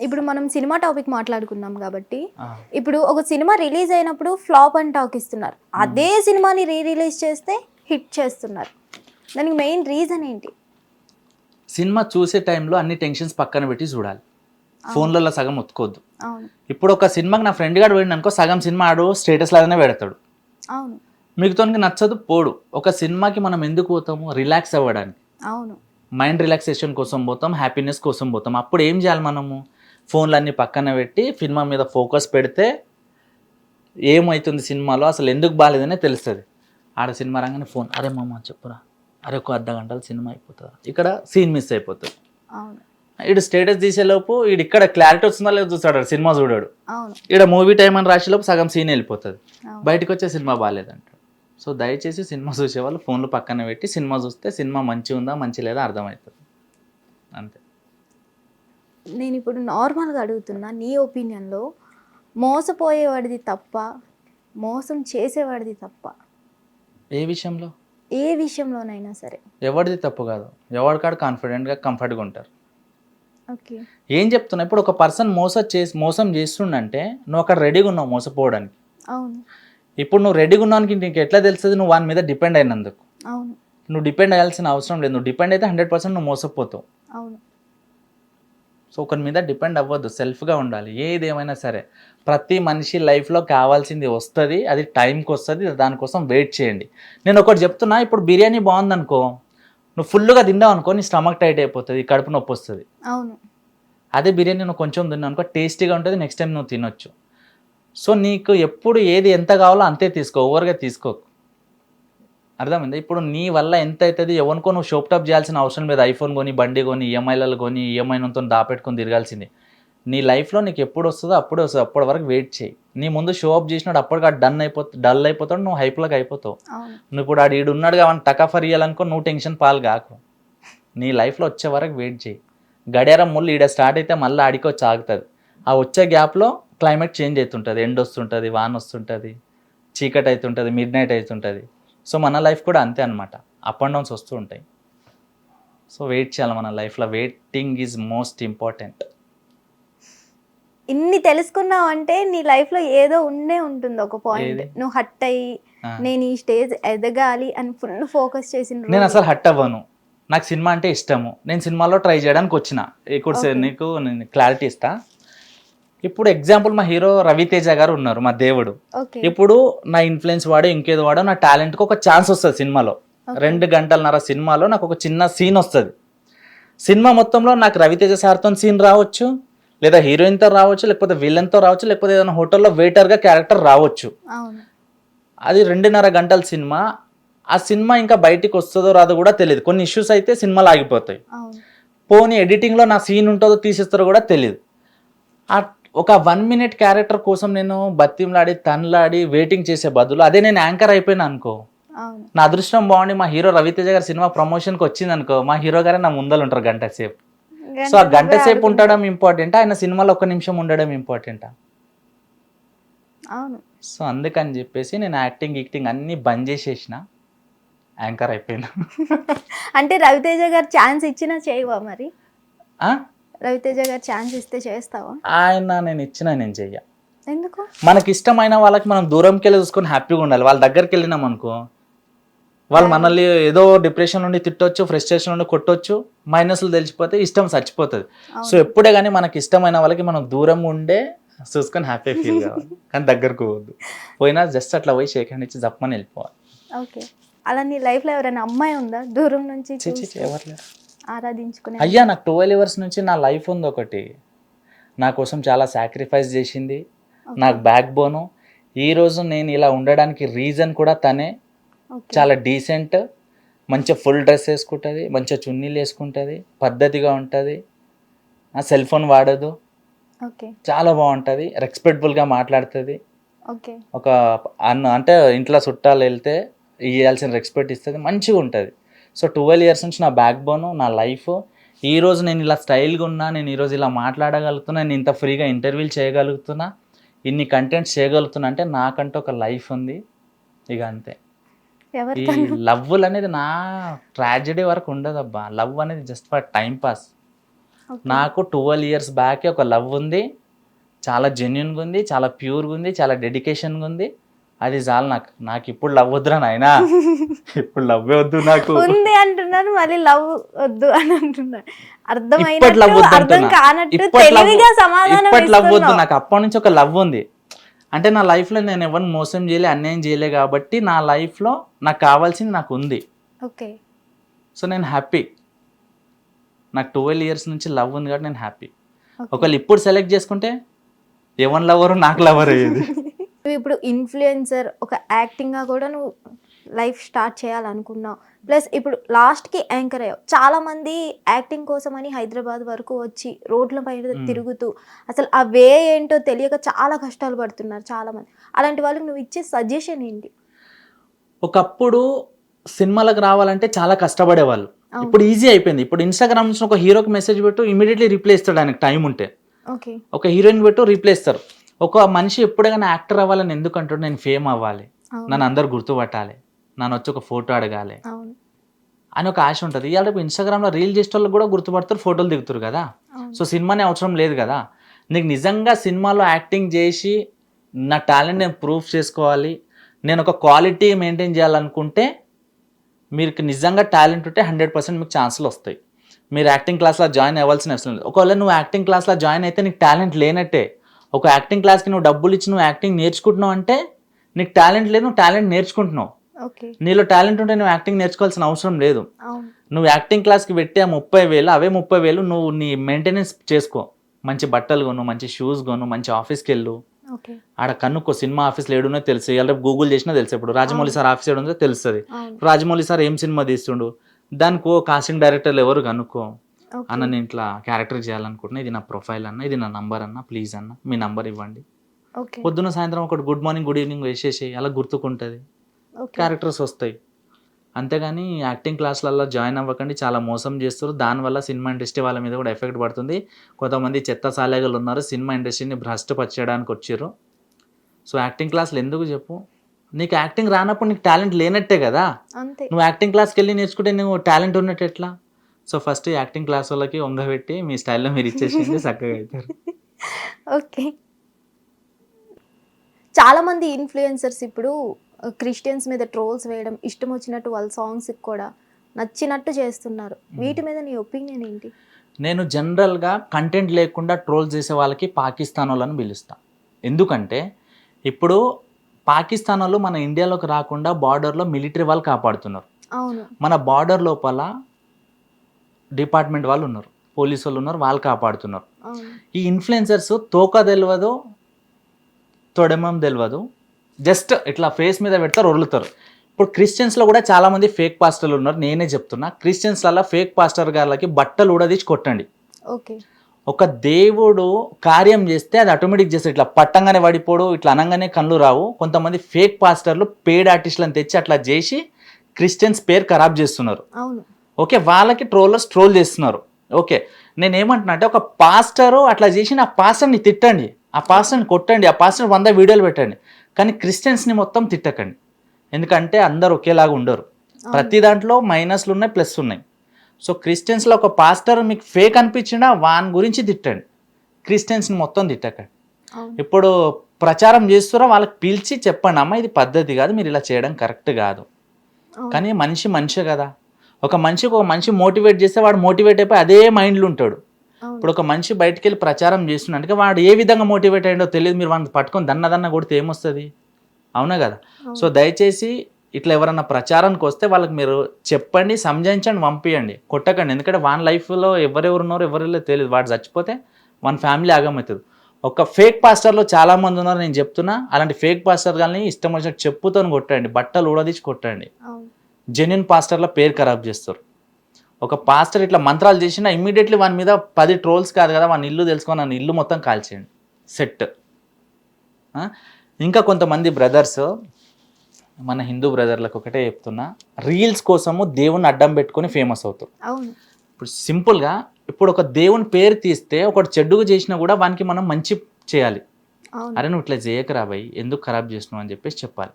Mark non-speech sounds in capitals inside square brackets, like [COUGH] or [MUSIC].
ఇప్పుడు మనం cinema topic మాట్లాడుకుందాం కాబట్టి ఇప్పుడు ఒక సినిమా రిలీజ్ అయినప్పుడు ఫ్లాప్ అని టాక్ ఇస్తున్నారు. అదే సినిమాని రీ రిలీజ్ చేస్తే హిట్ చేస్తున్నారు. దానికి మెయిన్ రీజన్ ఏంటి? సినిమా చూసే టైంలో అన్ని టెన్షన్స్ పక్కన పెట్టి చూడాలి. ఫోన్లలో సగం ఒత్తుకోవద్దు. అవును. ఇప్పుడు ఒక సినిమాకి నా ఫ్రెండ్ గారు అనుకో సగం సినిమా ఆడు స్టేటస్ లాగానే పెడతాడు. అవును. మిగతానికి నచ్చదు పోడు. ఒక సినిమాకి మనం ఎందుకు పోతాము? రిలాక్స్ అవ్వడానికి. అవును. మైండ్ రిలాక్సేషన్ కోసం పోతాం హ్యాపీనెస్ కోసం పోతాం. అప్పుడు ఏం చేయాలి మనము? ఫోన్లు అన్ని పక్కన పెట్టి సినిమా మీద ఫోకస్ పెడితే ఏమవుతుంది సినిమాలో అసలు ఎందుకు బాగాలేదనే తెలుస్తుంది. ఆడ సినిమా రాగానే ఫోన్ అరే మామ చెప్పురా అరే ఒక అర్ధ గంటల సినిమా అయిపోతుంది? ఇక్కడ సీన్ మిస్ అయిపోతుంది. ఈడు స్టేటస్ తీసేలోపు ఈడు ఇక్కడ క్లారిటీ వస్తుందా లేదో చూస్తాడు సినిమా చూడాడు. ఈడ మూవీ టైం అని రాసేలోపు సగం సీన్ వెళ్ళిపోతుంది. బయటకు వచ్చే సినిమా బాగాలేదంటాడు సో దయచేసి సినిమా చూసే వాళ్ళు ఫోన్లు పక్కన పెట్టి సినిమా చూస్తే సినిమా మంచి ఉందా మంచి లేదా అర్థమవుతుంది. అంతే. నేను ఇప్పుడు నార్మల్గా అడుగుతున్నా నీ ఒపీనియన్లో మోసపోయేవాడిది తప్ప మోసం చేసేవాడిది తప్ప? ఏ విషయంలో? ఏ విషయంలోనైనా సరే. ఎవరిది తప్పు కాదు. ఎవరికాడు కాన్ఫిడెంట్గా కంఫర్ట్గా ఉంటారు. ఓకే. ఏం చెప్తున్నా ఇప్పుడు ఒక పర్సన్ మోసం చేసి మోసం చేస్తుండంటే నువ్వు అక్కడ రెడీగా ఉన్నావు మోసపోవడానికి. అవును. ఇప్పుడు నువ్వు రెడీగా ఉన్నానికి నీకు ఎట్లా తెలుస్తుంది? నువ్వు వాని మీద డిపెండ్ అయినందుకు. అవును. నువ్వు డిపెండ్ అయ్యాల్సిన అవసరం లేదు. నువ్వు డిపెండ్ అయితే హండ్రెడ్ పర్సెంట్ నువ్వు మోసపోతావు. అవును. సో ఒకరి మీద డిపెండ్ అవ్వద్దు సెల్ఫ్గా ఉండాలి. ఏది ఏమైనా సరే. ప్రతి మనిషి లైఫ్లో కావాల్సింది వస్తుంది అది టైంకి వస్తుంది దానికోసం వెయిట్ చేయండి. నేను ఒకటి చెప్తున్నా ఇప్పుడు బిర్యానీ బాగుందనుకో నువ్వు ఫుల్గా తిన్నావు అనుకో నీ స్టమక్ టైట్ అయిపోతుంది కడుపు నొప్పి వస్తుంది. అవును. అదే బిర్యానీ నువ్వు కొంచెం తిన్నావు అనుకో టేస్టీగా ఉంటుంది నెక్స్ట్ టైం నువ్వు తినొచ్చు. సో నీకు ఎప్పుడు ఏది ఎంత కావాలో అంతే తీసుకో ఓవర్గా తీసుకోకు. అర్థమైందా? ఇప్పుడు నీ వల్ల ఎంత అవుతుంది ఎవరికో నువ్వు షోప్ టాప్ చేయాల్సిన అవసరం లేదు. ఐఫోన్ కొని బండి కొని ఈఎంఐలలో కొని ఈఎంఐతో దాపెట్టుకొని తిరగాల్సింది. నీ లైఫ్లో నీకు ఎప్పుడు వస్తుందో అప్పుడే వస్తుంది. అప్పటి వరకు వెయిట్ చేయి. నీ ముందు షో అప్ చేసినాడు అప్పటికి డన్ అయిపోతా డల్ అయిపోతాడు నువ్వు హైప్లోకి అయిపోతావు. నువ్వు ఇప్పుడు ఆడు ఈడు ఉన్నాడు కాబట్టి టకాఫర్ ఇవ్వాలనుకో నువ్వు టెన్షన్ పాలు కాకు. నీ లైఫ్లో వచ్చే వరకు వెయిట్ చేయి. గడియారం ముళ్ళు ఈడ స్టార్ట్ అయితే మళ్ళీ ఆడికి వచ్చి ఆగుతుంది. ఆ వచ్చే గ్యాప్లో క్లైమేట్ చేంజ్ అవుతుంటుంది ఎండ్ వస్తుంటుంది వాన్ వస్తుంటుంది చీకటి అవుతుంటుంది మిడ్ నైట్ అవుతుంటుంది సో మన లైఫ్ కూడా అంతే అనమాట అప్ అండ్ డౌన్స్ వస్తూ ఉంటాయి. సో వెయిట్ చేయాలి మన లైఫ్లో. Waiting is most important. ఇన్ని తెలుసుకున్నావు అంటే నీ లైఫ్లో ఏదో ఉండే ఉంటుంది ఒక పాయింట్? నువ్వు హట్ అయ్యి నేను ఈ స్టేజ్ ఎదగాలి అని ఫుల్ ఫోకస్ చేసిన నేను. అసలు హట్ అవ్వను. నాకు సినిమా అంటే ఇష్టము. నేను సినిమాలో ట్రై చేయడానికి వచ్చిన. Okay. నీకు నేను క్లారిటీ ఇస్తా. ఇప్పుడు ఎగ్జాంపుల్ మా హీరో రవితేజ గారు ఉన్నారు మా దేవుడు. ఇప్పుడు నా ఇన్ఫ్లుయెన్స్ వాడో ఇంకేదో వాడో నా టాలెంట్కి ఒక ఛాన్స్ వస్తుంది సినిమాలో. రెండు గంటలన్నర సినిమాలో నాకు ఒక చిన్న సీన్ వస్తుంది. సినిమా మొత్తంలో నాకు రవితేజ సార్తో సీన్ రావచ్చు లేదా హీరోయిన్తో రావచ్చు లేకపోతే విలన్తో రావచ్చు లేకపోతే ఏదైనా హోటల్లో వెయిటర్గా క్యారెక్టర్ రావచ్చు. అది రెండున్నర గంటల సినిమా. ఆ సినిమా ఇంకా బయటికి వస్తుందో రాదో కూడా తెలియదు. కొన్ని ఇష్యూస్ అయితే సినిమాలు ఆగిపోతాయి. పోనీ ఎడిటింగ్లో నా సీన్ ఉంటుందో తీసేస్తారో కూడా తెలియదు. ఆ ఒక వన్ మినిట్ క్యారెక్టర్ కోసం నేను బతిమలాడి తన్లాడి వెయిటింగ్ చేసే బదులు అదే నేను యాంకర్ అయిపోయినా అనుకో. నా అదృష్టం బాగుండి మా హీరో రవితేజ గారి సినిమా ప్రమోషన్కి వచ్చింది అనుకో మా హీరో గారే నా ముందలు ఉంటారు గంట సేపు. సో ఆ గంట సేపు ఉండడం ఇంపార్టెంట్ ఆయన సినిమాలో ఒక్క నిమిషం ఉండడం ఇంపార్టెంటా అవును. సో అందుకని చెప్పేసి నేను యాక్టింగ్ గిక్టింగ్ అన్నీ బంద్ చేసేసిన. యాంకర్ అయిపోయినా. [LAUGHS] అంటే రవితేజ గారు ఛాన్స్ ఇచ్చినా చేయవా మరి? ఆ? రవితేజ గారు ఛాన్స్ ఇస్తే చేస్తావా? ఆయన నేను ఇచ్చిన నేను చెయ్య. ఎందుకు? మనకి ఇష్టమైన వాళ్ళకి మనం దూరంకి వెళ్ళి చూసుకొని హ్యాపీగా ఉండాలి. వాళ్ళ దగ్గరికి వెళ్ళినాం అనుకో వాళ్ళు మనల్ని ఏదో డిప్రెషన్ నుండి తిట్టొచ్చు ఫ్రస్ట్రేషన్ నుండి కొట్టొచ్చు మైనస్లు తెలిసిపోతే ఇష్టం చచ్చిపోతుంది. సో. ఎప్పుడే కానీ మనకి ఇష్టమైన వాళ్ళకి మనం దూరం ఉండే చూసుకొని హ్యాపీ ఫీల్ కావాలి. కానీ దగ్గరకు పోవద్దు. పోయినా జస్ట్ అట్లా పోయి షేక్ హ్యాండ్ ఇచ్చి జప్పమని వెళ్ళిపోవాలి. ఓకే. అలా నీ లైఫ్లో ఎవరైనా అమ్మాయి ఉందా? దూరం నుంచి ఎవరు. ఆరాధించుకునే అయ్యా నాకు ట్వెల్వ్ ఇయర్స్ నుంచి నా లైఫ్ ఉంది ఒకటి. నా కోసం చాలా సాక్రిఫైస్ చేసింది. నాకు బ్యాక్ బోను ఈరోజు నేను ఇలా ఉండడానికి రీజన్ కూడా తనే. చాలా డీసెంట్ మంచిగా ఫుల్ డ్రెస్ వేసుకుంటుంది మంచిగా చున్నీలు వేసుకుంటుంది పద్ధతిగా ఉంటుంది. Cell phone వాడదు. ఓకే చాలా బాగుంటుంది. రెస్పెక్ట్ఫుల్గా మాట్లాడుతుంది. ఓకే ఒక అన్న అంటే ఇంట్లో చుట్టాలు వెళ్తే ఇవ్వాల్సిన రెస్పెక్ట్ ఇస్తుంది. మంచిగా ఉంటుంది. సో ట్వెల్వ్ ఇయర్స్ నుంచి నా బ్యాక్ బోన్ నా లైఫ్ ఈ రోజు నేను ఇలా స్టైల్గా ఉన్నా నేను ఈరోజు ఇలా మాట్లాడగలుగుతున్నా నేను ఇంత ఫ్రీగా ఇంటర్వ్యూలు చేయగలుగుతున్నా ఇన్ని కంటెంట్స్ చేయగలుగుతున్నా అంటే నాకంటూ ఒక లైఫ్ ఉంది. ఇక అంతే. ఈ ఎవరితో లవ్ అనేది నా ట్రాజడీ వరకు ఉండదబ్బా. లవ్ అనేది జస్ట్ ఫర్ టైం పాస్ నాకు ట్వెల్వ్ ఇయర్స్ బ్యాక్ ఒక లవ్ ఉంది. చాలా జెన్యున్గా ఉంది చాలా ప్యూర్గా ఉంది చాలా డెడికేషన్గా ఉంది. అది చాలు నాకు. నాకు ఇప్పుడు లవ్ వద్దురా నాయనా. [LAUGHS] ఇప్పుడు లవ్వే వద్దు నాకు. ఉంది అంటున్నారు మళ్ళీ లవ్ వద్దు అని లవ్ అర్థమైనట్టు వద్దు అర్థం. కానట్టు తెలివిగా సమాధానం ఇప్పటి లవ్ వద్దు. నాకు అప్పటి నుంచి ఒక లవ్ ఉంది. అంటే నా లైఫ్లో నేను ఎవరిని మోసం చేయలే అన్యాయం చేయలే కాబట్టి నా లైఫ్లో నాకు కావాల్సింది నాకు ఉంది. ఓకే. సో నేను హ్యాపీ నాకు ట్వెల్వ్ ఇయర్స్ నుంచి లవ్ ఉంది కాబట్టి నేను హ్యాపీ. ఒకవేళ ఇప్పుడు సెలెక్ట్ చేసుకుంటే ఎవరి లవరు నాకు లవర్ అయ్యేది. [LAUGHS] నువ్వు ఇప్పుడు ఇన్ఫ్లుయెన్సర్ ఒక యాక్టింగ్గా కూడా నువ్వు లైఫ్ స్టార్ట్ చేయాలనుకున్నావు. ప్లస్ ఇప్పుడు లాస్ట్కి యాంకర్ అయ్యావు. చాలా మంది యాక్టింగ్ కోసం అని హైదరాబాద్ వరకు వచ్చి రోడ్ల పైన. తిరుగుతూ అసలు ఆ వే ఏంటో తెలియక చాలా కష్టాలు పడుతున్నారు చాలా మంది అలాంటి వాళ్ళకి నువ్వు ఇచ్చే సజెషన్ ఏంటి? ఒకప్పుడు సినిమాలకు రావాలంటే చాలా కష్టపడేవాళ్ళు. ఇప్పుడు ఈజీ అయిపోయింది. ఇప్పుడు ఇన్స్టాగ్రామ్ నుంచి ఒక హీరోకి మెసేజ్ పెట్టు ఇమీడియట్లీ రిప్లై ఇస్తాడు ఆయనకు టైం ఉంటే. ఒక హీరోయిన్ పెట్టు రిప్లై ఇస్తారు. ఒక మనిషి ఎప్పుడైనా యాక్టర్ అవ్వాలని ఎందుకు అంటాడు నేను ఫేమ్ అవ్వాలి. నన్ను అందరు గుర్తుపట్టాలి. నన్ను వచ్చి ఒక ఫోటో అడగాలి. అని ఒక ఆశ ఉంటుంది. ఇవాళ రేపు ఇన్స్టాగ్రామ్లో రీల్ చేసే వాళ్ళు కూడా గుర్తుపడతారు ఫోటోలు దిగుతారు కదా. సో సినిమానే అవసరం లేదు కదా. నీకు నిజంగా సినిమాలో యాక్టింగ్ చేసి నా టాలెంట్ నేను ప్రూఫ్ చేసుకోవాలి నేను ఒక క్వాలిటీ మెయింటైన్ చేయాలనుకుంటే మీకు నిజంగా టాలెంట్ ఉంటే హండ్రెడ్ పర్సెంట్ మీకు ఛాన్సులు వస్తాయి. మీరు యాక్టింగ్ క్లాస్లో జాయిన్ అవ్వాల్సిన అవసరం లేదు. ఒకవేళ నువ్వు యాక్టింగ్ క్లాస్లో జాయిన్ అయితే నీకు టాలెంట్ లేనట్టే. ఒక యాక్టింగ్ క్లాస్కి నువ్వు డబ్బులు ఇచ్చి నువ్వు యాక్టింగ్ నేర్చుకుంటున్నావు అంటే నీకు టాలెంట్ లేదు నువ్వు టాలెంట్ నేర్చుకుంటున్నావు. నీలో టాలెంట్ ఉంటే నువ్వు యాక్టింగ్ నేర్చుకోవాల్సిన అవసరం లేదు. నువ్వు యాక్టింగ్ క్లాస్కి పెట్టి ముప్పై వేలు అవే ముప్పై వేలు నువ్వు నీ మెయింటెనెన్స్ చేసుకో. మంచి బట్టలు కొను మంచి షూస్ కొను మంచి ఆఫీస్కి వెళ్ళు. ఆడ కనుక్కో సినిమా ఆఫీస్లో ఏడున్నో తెలుసు. ఇలా గూగుల్ చేసినా తెలుసు ఇప్పుడు రాజమౌళి సార్ ఆఫీస్ ఏడుందో తెలుస్తుంది. రాజమౌళి సార్ ఏం సినిమా తీస్తుండు? దానికి కాస్టింగ్ డైరెక్టర్లు ఎవరు కనుక్కో? అన్న నేను ఇట్లా క్యారెక్టర్ చేయాలనుకుంటున్నా. ఇది నా ప్రొఫైల్ అన్న ఇది నా నంబర్ అన్న ప్లీజ్ అన్న మీ నంబర్ ఇవ్వండి. పొద్దున్న సాయంత్రం ఒకటి గుడ్ మార్నింగ్ గుడ్ ఈవినింగ్ వేసేసి అలా గుర్తుకుంటుంది. క్యారెక్టర్స్ వస్తాయి. అంతేగాని యాక్టింగ్ క్లాస్లలో జాయిన్ అవ్వకండి చాలా మోసం చేస్తారు. దానివల్ల సినిమా ఇండస్ట్రీ వాళ్ళ మీద కూడా ఎఫెక్ట్ పడుతుంది. కొంతమంది చెత్త సాలేగలు ఉన్నారు సినిమా ఇండస్ట్రీని భ్రష్టపరచడానికి వచ్చారు. సో యాక్టింగ్ క్లాసులు ఎందుకు చెప్పు? నీకు యాక్టింగ్ రానప్పుడు నీకు టాలెంట్ లేనట్టే కదా. నువ్వు యాక్టింగ్ క్లాస్కి వెళ్ళి నేర్చుకుంటే నువ్వు టాలెంట్ ఉన్నట్టు ఎట్లా? సో ఫస్ట్ యాక్టింగ్ క్లాస్ వాళ్ళకి వంగబెట్టి మీ స్టైల్లో మీరు ఇచ్చేసింది [LAUGHS] చక్కగా అవుతారు ఓకే. చాలా మంది ఇన్ఫ్లుయెన్సర్స్ ఇప్పుడు క్రిస్టియన్స్ మీద ట్రోల్స్ వేయడం ఇష్టం వచ్చినట్టు వాళ్ళ సాంగ్స్ కూడా నచ్చినట్టు చేస్తున్నారు. వీటి మీద నీ ఒపీనియన్ ఏంటి? నేను జనరల్గా కంటెంట్ లేకుండా ట్రోల్ చేసే వాళ్ళకి పాకిస్తాన్ వాళ్ళని పిలుస్తా. ఎందుకంటే ఇప్పుడు పాకిస్తాన్ వాళ్ళు మన ఇండియాలోకి రాకుండా బార్డర్లో మిలిటరీ వాళ్ళు కాపాడుతున్నారు. అవును. మన బార్డర్ లోపల డిపార్ట్మెంట్ వాళ్ళు ఉన్నారు. పోలీసు వాళ్ళు ఉన్నారు వాళ్ళు కాపాడుతున్నారు. ఈ ఇన్ఫ్లుయెన్సర్స్ తోక తెలియదు తొడమం తెలియదు జస్ట్ ఇట్లా ఫేస్ మీద పెడతారు వదులుతారు ఇప్పుడు క్రిస్టియన్స్లో కూడా చాలామంది ఫేక్ పాస్టర్లు ఉన్నారు. నేనే చెప్తున్నా క్రిస్టియన్స్లలో ఫేక్ పాస్టర్ గారికి బట్టలు ఊడదీసి కొట్టండి. ఓకే. ఒక దేవుడు కార్యం చేస్తే అది ఆటోమేటిక్ చేస్తే ఇట్లా పట్టంగానే పడిపోడు ఇట్లా అనగానే కళ్ళు రావు. కొంతమంది ఫేక్ పాస్టర్లు పేడ్ ఆర్టిస్టులను తెచ్చి అట్లా చేసి క్రిస్టియన్స్ పేరు ఖరాబ్ చేస్తున్నారు. అవును. ఓకే వాళ్ళకి ట్రోలర్స్ ట్రోల్ చేస్తున్నారు. ఓకే నేను ఏమంటున్నా అంటే ఒక పాస్టరు అట్లా చేసి ఆ పాస్టర్ని తిట్టండి. ఆ పాస్టర్ని కొట్టండి ఆ పాస్టర్ వంద వీడియోలు పెట్టండి. కానీ క్రిస్టియన్స్ని మొత్తం తిట్టకండి. ఎందుకంటే అందరు ఒకేలాగా ఉండరు. ప్రతి దాంట్లో మైనస్లు ఉన్నాయి ప్లస్ ఉన్నాయి. సో క్రిస్టియన్స్లో ఒక పాస్టర్ మీకు ఫేక్ అనిపించినా వాని గురించి తిట్టండి. క్రిస్టియన్స్ని మొత్తం తిట్టకండి. ఇప్పుడు ప్రచారం చేస్తారో వాళ్ళకి పిలిచి చెప్పండి అమ్మ ఇది పద్ధతి కాదు మీరు ఇలా చేయడం కరెక్ట్ కాదు. కానీ మనిషి మనిషే కదా. ఒక మనిషికి ఒక మనిషి మోటివేట్ చేస్తే వాడు మోటివేట్ అయిపోయి అదే మైండ్లో ఉంటాడు. ఇప్పుడు ఒక మనిషి బయటికి వెళ్ళి ప్రచారం చేస్తున్నాడు. వాడు ఏ విధంగా మోటివేట్ అయ్యిందో తెలియదు. మీరు వాడిని పట్టుకొని దన్న దన్న కొడితే ఏమొస్తుంది? అవునా కదా? సో దయచేసి ఇట్లా ఎవరన్నా ప్రచారానికి వస్తే వాళ్ళకి మీరు చెప్పండి సంజాయించండి పంపించండి కొట్టకండి. ఎందుకంటే వాని లైఫ్లో ఎవరెవరు ఉన్నారో ఎవరెవరో తెలియదు. వాడు చచ్చిపోతే వాని ఫ్యామిలీ ఆగమవుతుంది. ఒక ఫేక్ పాస్టర్లో చాలా మంది ఉన్నారు. నేను చెప్తున్నా అలాంటి ఫేక్ పాస్టర్ కానీ ఇష్టం వచ్చినట్టు చెప్పుతో కొట్టండి. బట్టలు ఊడదీసి కొట్టండి. జెన్యున్ పాస్టర్ల పేరు ఖరాబ్ చేస్తారు. ఒక పాస్టర్ ఇట్లా మంత్రాలు చేసినా ఇమ్మీడియట్లీ వాని మీద పది ట్రోల్స్ కాదు కదా వాని ఇల్లు తెలుసుకొని నన్ను ఇల్లు మొత్తం కాల్చేయండి. సెట్ ఇంకా కొంతమంది బ్రదర్స్ మన హిందూ బ్రదర్లకు ఒకటే చెప్తున్నా రీల్స్ కోసము దేవుని అడ్డం పెట్టుకొని ఫేమస్ అవుతారు. ఇప్పుడు సింపుల్గా ఇప్పుడు ఒక దేవుని పేరు తీస్తే ఒకటి చెడ్డుగా చేసినా కూడా వానికి మనం మంచి చేయాలి. అరే నువ్వు ఇట్లా చేయకరా భయ్ ఎందుకు ఖరాబ్ చేసినావు అని చెప్పేసి చెప్పాలి.